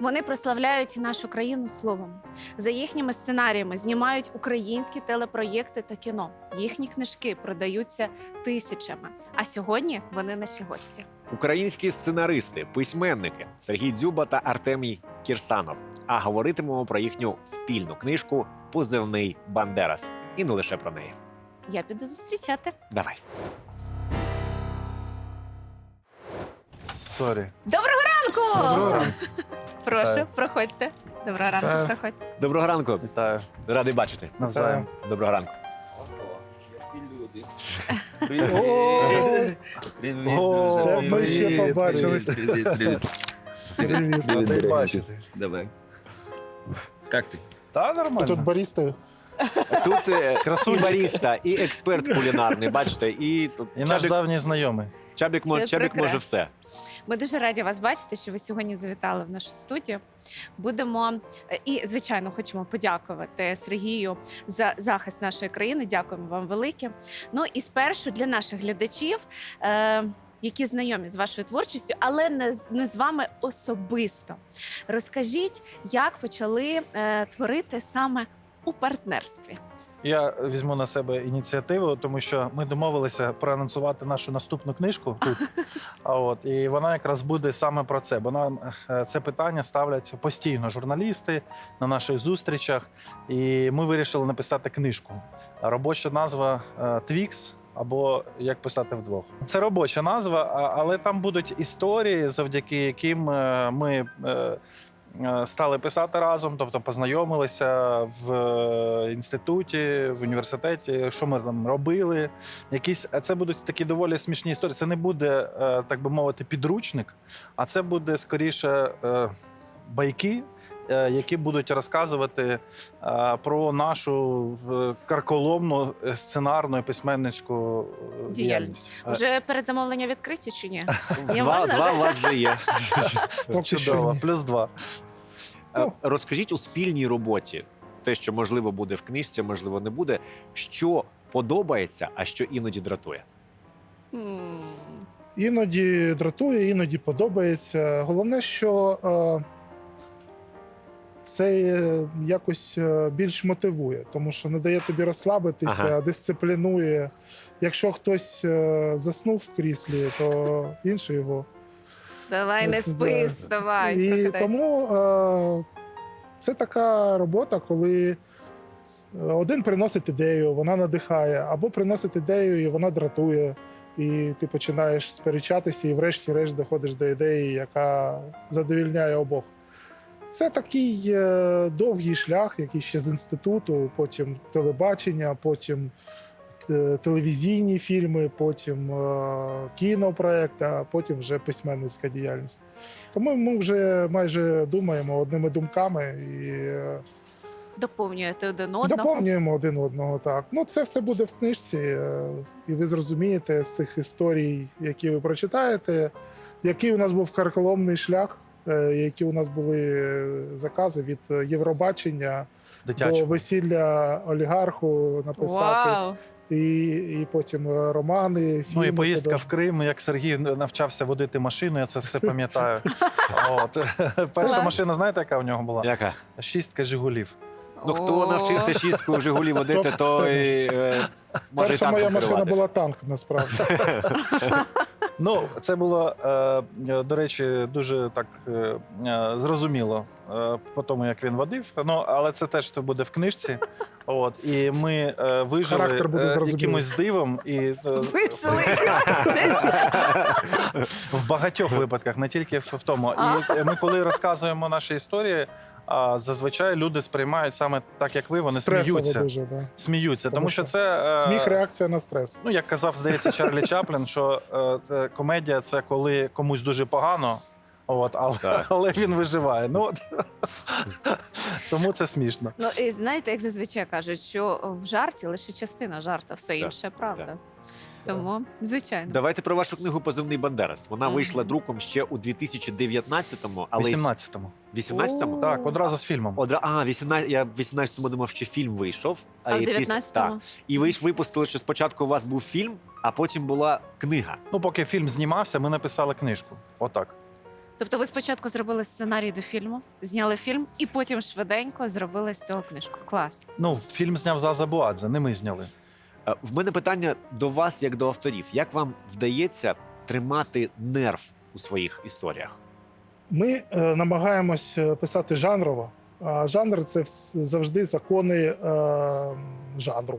Вони прославляють нашу країну словом. За їхніми сценаріями знімають українські телепроєкти та кіно. Їхні книжки продаються тисячами. А сьогодні вони наші гості. Українські сценаристи, письменники Сергій Дзюба та Артемій Кірсанов. А говоритимемо про їхню спільну книжку Позивний Бандерас. І не лише про неї. Я піду зустрічати. Давай. Сорі. Доброго ранку! Доброго ранку. Прошу, Вітаю. проходьте. Доброго ранку, Вітаю. проходьте. Доброго ранку. Вітаю. Радий бачити. Навзаєм. Доброго ранку. Привіт. Привіт, О, друже. ми ще привіт, побачились. Привіт, привіт. Привіт, радий бачити. Давай. Как ты? Та Ти тут нормально. барістою? Тут е, і баріста, і експерт кулінарний, бачите, і І наш Чабік, давній знайомий. Чабік, мо- Це Чабік може все. Ми дуже раді вас бачити, що ви сьогодні завітали в нашу студію. Будемо е, і, звичайно, хочемо подякувати Сергію за захист нашої країни. Дякуємо вам велике. Ну і спершу для наших глядачів. Е- які знайомі з вашою творчістю, але не з, не з вами особисто. Розкажіть, як почали е, творити саме у партнерстві. Я візьму на себе ініціативу, тому що ми домовилися проанонсувати нашу наступну книжку тут. А от і вона якраз буде саме про це. Бо нам е, це питання ставлять постійно журналісти на наших зустрічах. І ми вирішили написати книжку. Робоча назва е, Твікс. Або як писати вдвох, це робоча назва, але там будуть історії, завдяки яким е, ми стали писати разом, тобто познайомилися в е, інституті, в університеті, що ми там робили. Якісь а це будуть такі доволі смішні історії. Це не буде, е, так би мовити, підручник, а це буде скоріше е, байки. е, Які будуть розказувати е, про нашу е, карколомну е, сценарну і письменницьку е, Діяльність. діяльність. Е, Вже передзамовлення відкриті чи ні? Два, два у вас вже є. Чудово, плюс два. Е, Розкажіть у спільній роботі, те, що можливо буде в книжці, можливо, не буде. Що подобається, а що іноді дратує. Іноді дратує, іноді подобається. Головне, що е, це якось е, більш мотивує, тому що не дає тобі розслабитися, Ага. дисциплінує. Якщо хтось е, заснув в кріслі, то інший його. Давай, не Да. спи, вставай. І прокидайся. тому е, це така робота, коли е, один приносить ідею, вона надихає, або приносить ідею, і вона дратує. І ти починаєш сперечатися, і врешті-решт доходиш до ідеї, яка задовільняє обох. Це такий е, довгий шлях, який ще з інституту, потім телебачення, потім е, телевізійні фільми, потім е, кінопроект, а потім вже письменницька діяльність. Тому ми вже майже думаємо одними думками і е, доповнюєте один одного. доповнюємо один одного. Так, ну це все буде в книжці, е, і ви зрозумієте з цих історій, які ви прочитаєте, який у нас був карколомний шлях, е, які у нас були е, закази від е, Євробачення до весілля олігарху написати, Вау! І, і потім е, романи, фільми. Ну і поїздка художні. в Крим, як Сергій навчався водити машину, я це все пам'ятаю. От. Перша машина, знаєте, яка в нього була? Яка? Шістка Жигулів. Ну хто навчився шістку в Жигулі водити, той е, може і Перша моя машина була танк, насправді. Ну, це було, е, до речі, дуже так е, е, зрозуміло по тому, як він водив. Ну, але це теж це буде в книжці. От, і ми вижили якимось дивом і Вийшли. в багатьох випадках, не тільки в тому. І ми, коли розказуємо наші історії, а, зазвичай люди сприймають саме так, як ви, вони Стресово сміються. дуже, да. Сміються, тому, Тому що що це е, Сміх реакція на стрес. Ну, як казав, здається, Чарлі Чаплін, що е, це комедія це коли комусь дуже погано. От, але, Так. але він виживає. Ну, от. Тому це смішно. Ну і знаєте, як зазвичай кажуть, що в жарті лише частина жарта, все Так, інше правда. так. Тому, звичайно. Давайте про вашу книгу Позивний Бандерас. Вона вийшла друком ще у 2019-му, але 18-му. 18-му? О. Так, одразу з фільмом. Одра... А, 18... я в 18-му думав, що фільм вийшов. А в і 19-му? Так. І ви ж випустили, що спочатку у вас був фільм, а потім була книга. Ну, поки фільм знімався, ми написали книжку. Отак. Тобто, ви спочатку зробили сценарій до фільму, зняли фільм, і потім швиденько зробили з цього книжку. Клас. Ну, фільм зняв Заза Буадзе, не ми зняли. Е, В мене питання до вас, як до авторів. Як вам вдається тримати нерв у своїх історіях? Ми е, намагаємось е, писати жанрово, а жанр це завжди закони е, жанру.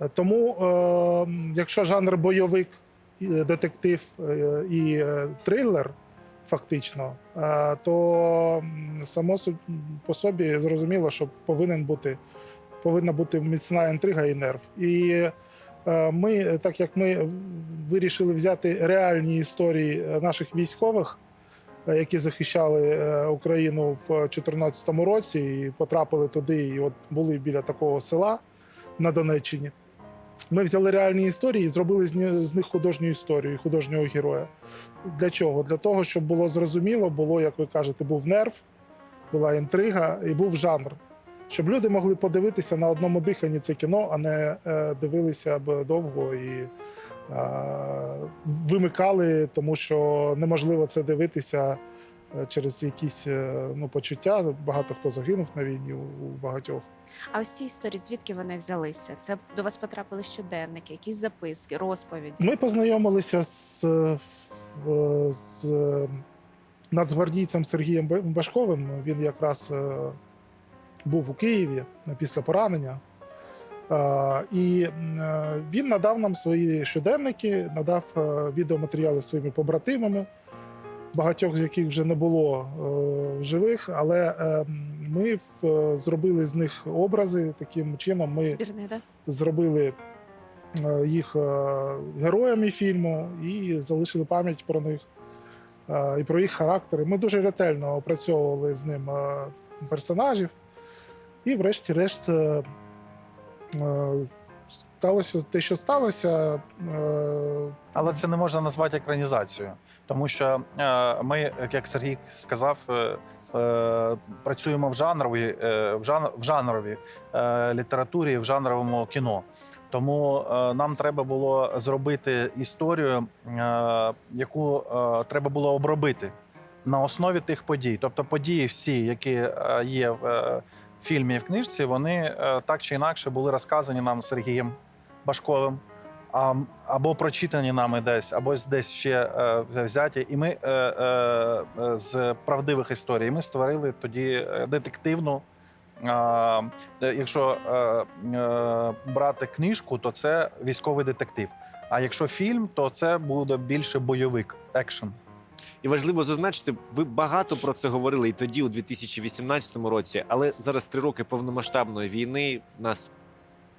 Е, Тому, е, якщо жанр бойовик, детектив і трилер, фактично, е, то само по собі зрозуміло, що повинен бути, повинна бути міцна інтрига і нерв. І е, ми, так як ми вирішили взяти реальні історії е, наших військових, е, які захищали Україну в 2014 році і потрапили туди, і от були біля такого села на Донеччині. Ми взяли реальні історії і зробили з них художню історію, художнього героя. Для чого? Для того, щоб було зрозуміло, було, як ви кажете, був нерв, була інтрига і був жанр. Щоб люди могли подивитися на одному диханні це кіно, а не е, дивилися б довго і е, вимикали, тому що неможливо це дивитися е, через якісь ну, почуття. Багато хто загинув на війні у, багатьох. А ось ці історії, звідки вони взялися? Це до вас потрапили щоденники, якісь записки, розповіді. Ми познайомилися з, з нацгвардійцем Сергієм Башковим. Він якраз був у Києві після поранення. Е, І е, він надав нам свої щоденники, надав е, відеоматеріали своїми побратимами, багатьох з яких вже не було в живих, але ми зробили з них образи таким чином. Ми Збірний, да? зробили їх героями фільму і залишили пам'ять про них і про їх характери. Ми дуже ретельно опрацьовували з ним персонажів, і, врешті-решт, е, е, сталося те, що сталося. е, Але це не можна назвати екранізацією, тому що ми, як Сергій сказав, працюємо в жанровій, в, жан, в жанровій літературі, в жанровому кіно. Тому нам треба було зробити історію, яку треба було обробити на основі тих подій. Тобто події всі, які є фільмі і в книжці, вони е, так чи інакше були розказані нам Сергієм Башковим або прочитані нами десь, або десь ще е, взяті. І ми е, з правдивих історій ми створили тоді детективну. Якщо брати книжку, то це військовий детектив. А якщо фільм, то це буде більше бойовик, екшен. І важливо зазначити, ви багато про це говорили і тоді, у 2018 році, але зараз три роки повномасштабної війни в нас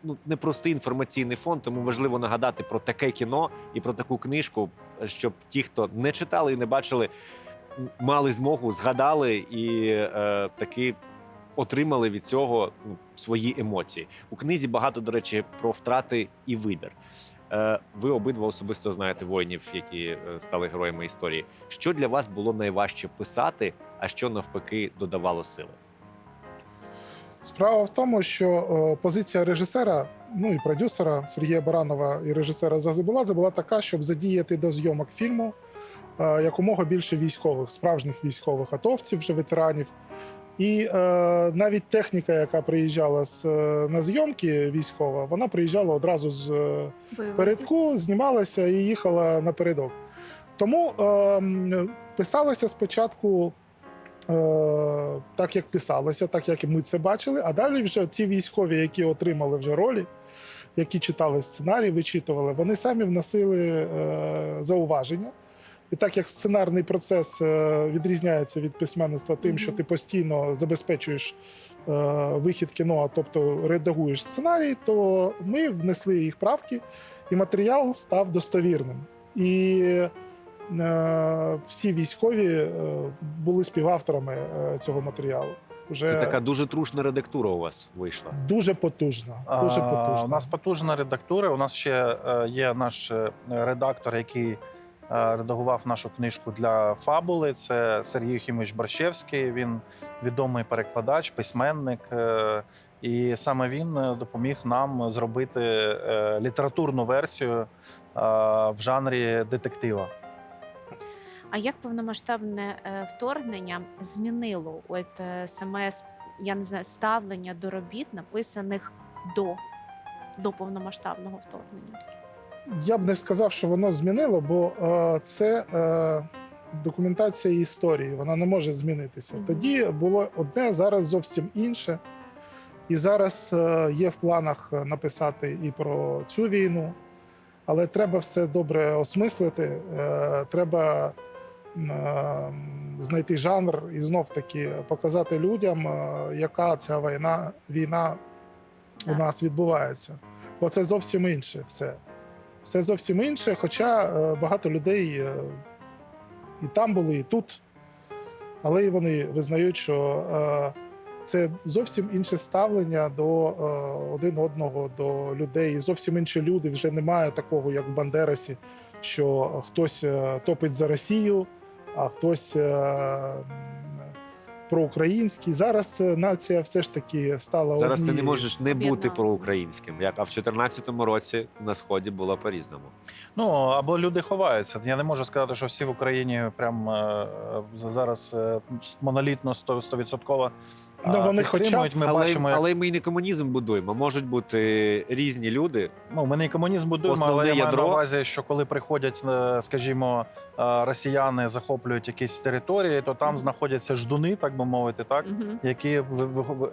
ну непростий інформаційний фон, тому важливо нагадати про таке кіно і про таку книжку, щоб ті, хто не читали і не бачили, мали змогу, згадали і е, таки отримали від цього ну, свої емоції. У книзі багато, до речі, про втрати і вибір. Е, Ви обидва особисто знаєте воїнів, які е, стали героями історії. Що для вас було найважче писати, а що навпаки додавало сили? Справа в тому, що е, позиція режисера, ну і продюсера Сергія Баранова і режисера Зазибуладзе була така, щоб задіяти до зйомок фільму якомога більше військових, справжніх військових атовців, вже ветеранів. І е, навіть техніка, яка приїжджала з, е, на зйомки військова, вона приїжджала одразу з е, передку, знімалася і їхала напередок. Тому е, писалося спочатку е, так, як писалося, так як і ми це бачили. А далі вже ті військові, які отримали вже ролі, які читали сценарій, вичитували, вони самі вносили е, зауваження. І так як сценарний процес е, відрізняється від письменництва тим, що ти постійно забезпечуєш е, вихід кіно, тобто редагуєш сценарій, то ми внесли їх правки, і матеріал став достовірним. І е, всі військові були співавторами цього матеріалу. Вже Це така дуже трушна редактура у вас вийшла. дуже потужна. Дуже А, потужна. У нас потужна редактура. У нас ще є наш редактор, який редагував нашу книжку для фабули. Це Сергій Єхімович Борщевський. Він відомий перекладач, письменник. е, І саме він е, допоміг нам зробити е, літературну версію е, в жанрі детектива. А як повномасштабне е, вторгнення змінило от е, саме я не знаю ставлення до робіт, написаних до, до повномасштабного вторгнення? Я б не сказав, що воно змінило, бо е, це е, документація історії, вона не може змінитися. Мгм. Тоді було одне, зараз зовсім інше. І зараз е, є в планах написати і про цю війну, але треба все добре осмислити. Е, треба е, знайти жанр і знов таки показати людям, е, яка ця війна, війна у нас відбувається. Бо це зовсім інше все. Все зовсім інше, хоча е, багато людей е, і там були, і тут. Але і вони визнають, що е, це зовсім інше ставлення до один одного, до людей. І зовсім інші люди. Вже немає такого, як в Бандерасі, що хтось топить за Росію, а хтось проукраїнський. Зараз е, нація все ж таки стала Зараз ти не можеш не бути проукраїнським. Як а в 2014 році на сході було по-різному. Ну або люди ховаються. Я не можу сказати, що всі в Україні прям е, зараз е, монолітно 100%, 100% Ну, вони хоча. Ми але, бачимо, як але ми і не комунізм будуємо. Можуть бути різні люди. Ну, ми не комунізм будуємо, Основне але я маю на увазі, що коли приходять, скажімо, росіяни захоплюють якісь території, то там знаходяться ждуни, так би мовити, так. Мгм. Які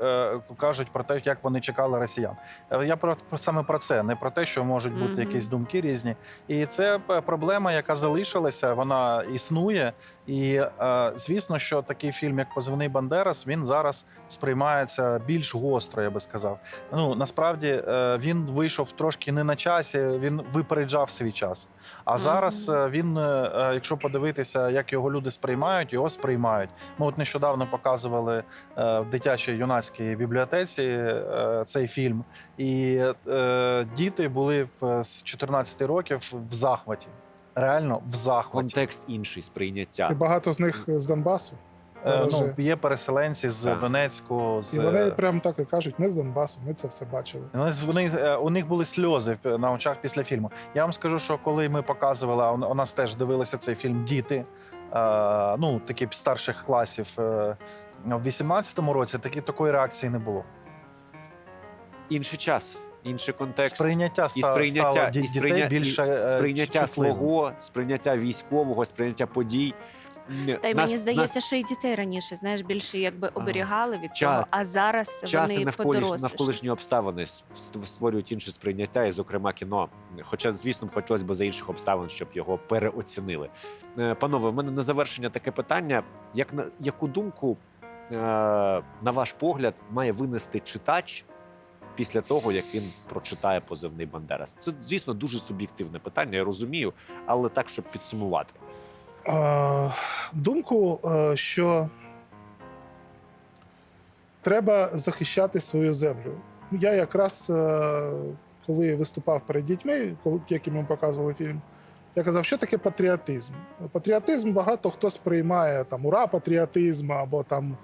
е, кажуть про те, як вони чекали росіян. Е, Я про про- саме про це, не про те, що можуть бути Мгм. якісь думки різні. І це проблема, яка залишилася, вона існує. І е, звісно, що такий фільм, як Позивний Бандерас, він зараз сприймається більш гостро, я би сказав. Ну насправді е, він вийшов трошки не на часі, він випереджав свій час. А зараз е, він, е, е, якщо подивитися, як його люди сприймають, його сприймають. Ми от нещодавно показували е, в дитячій юнацькій бібліотеці е, цей фільм, і е, діти були в з 14 років в захваті. Реально в захваті. Контекст інший сприйняття. І багато з них з Донбасу. Е, ну, є переселенці з Так. Донецьку, з І вони прямо так і кажуть: ми з Донбасу, ми це все бачили. Вони, вони, у них були сльози в- на очах після фільму. Я вам скажу, що коли ми показували, а у нас теж дивилися цей фільм Діти, ну таких старших класів е, в 18-му році, такі такої реакції не було. Інший час, інший контекст. Сприйняття і сприйняття, стало і дітей сприйня... більше і е, сприйняття щасливим. свого, сприйняття військового, сприйняття подій. Та й нас- мені здається, нас що і дітей раніше знаєш більше якби оберігали від Ча- цього, а зараз час і вони навколиш... подорослішали. навколишні обставини с- створюють інше сприйняття, і, зокрема, кіно. Хоча, звісно, б хотілося б за інших обставин, щоб його переоцінили. Е, Панове, в мене на завершення таке питання: як на яку думку, е, на ваш погляд, має винести читач? Після того, як він прочитає позивний Бандерас, це звісно дуже суб'єктивне питання, я розумію, але так, щоб підсумувати. Е, думку, е, що треба захищати свою землю. Я якраз е, коли виступав перед дітьми, яким ми показували фільм, я казав, що таке патріотизм. Патріотизм багато хто сприймає там ура, патріотизм або там.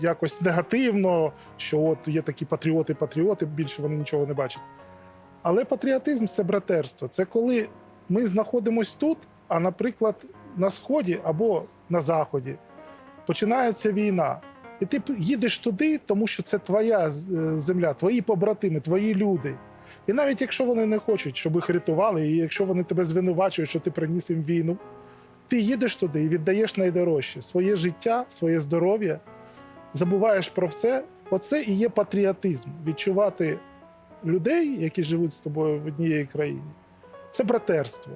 Якось негативно, що от є такі патріоти, патріоти, більше вони нічого не бачать. Але патріотизм це братерство. Це коли ми знаходимось тут, а, наприклад, на сході або на заході починається війна. І ти їдеш туди, тому що це твоя е, земля, твої побратими, твої люди. І навіть якщо вони не хочуть, щоб їх рятували, і якщо вони тебе звинувачують, що ти приніс їм війну, ти їдеш туди і віддаєш найдорожче своє життя, своє здоров'я, забуваєш про все. Оце і є патріотизм відчувати людей, які живуть з тобою в одній країні. Це братерство.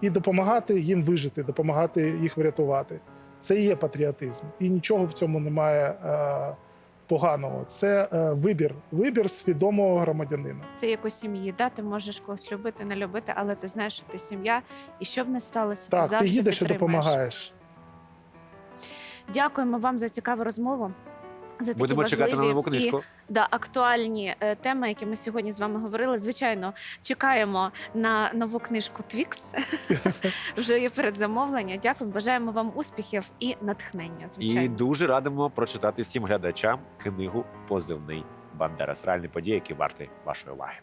І допомагати їм вижити, допомагати їх врятувати. Це і є патріотизм. І нічого в цьому немає е, поганого. Це е, вибір, вибір свідомого громадянина. Це як у сім'ї. Да, ти можеш когось любити, не любити, але ти знаєш, що ти сім'я, і що б не сталося, ти Так, ти завжди їдеш і підтримаєш. допомагаєш. Дякуємо вам за цікаву розмову. За такі Будемо чекати на нову книжку. І, да, актуальні е, теми, які ми сьогодні з вами говорили. Звичайно, чекаємо на нову книжку Твікс. Вже є передзамовлення. Дякую. Бажаємо вам успіхів і натхнення. І Звичайно. дуже радимо прочитати всім глядачам книгу Позивний Бандерас. Реальні події, які варті вашої уваги.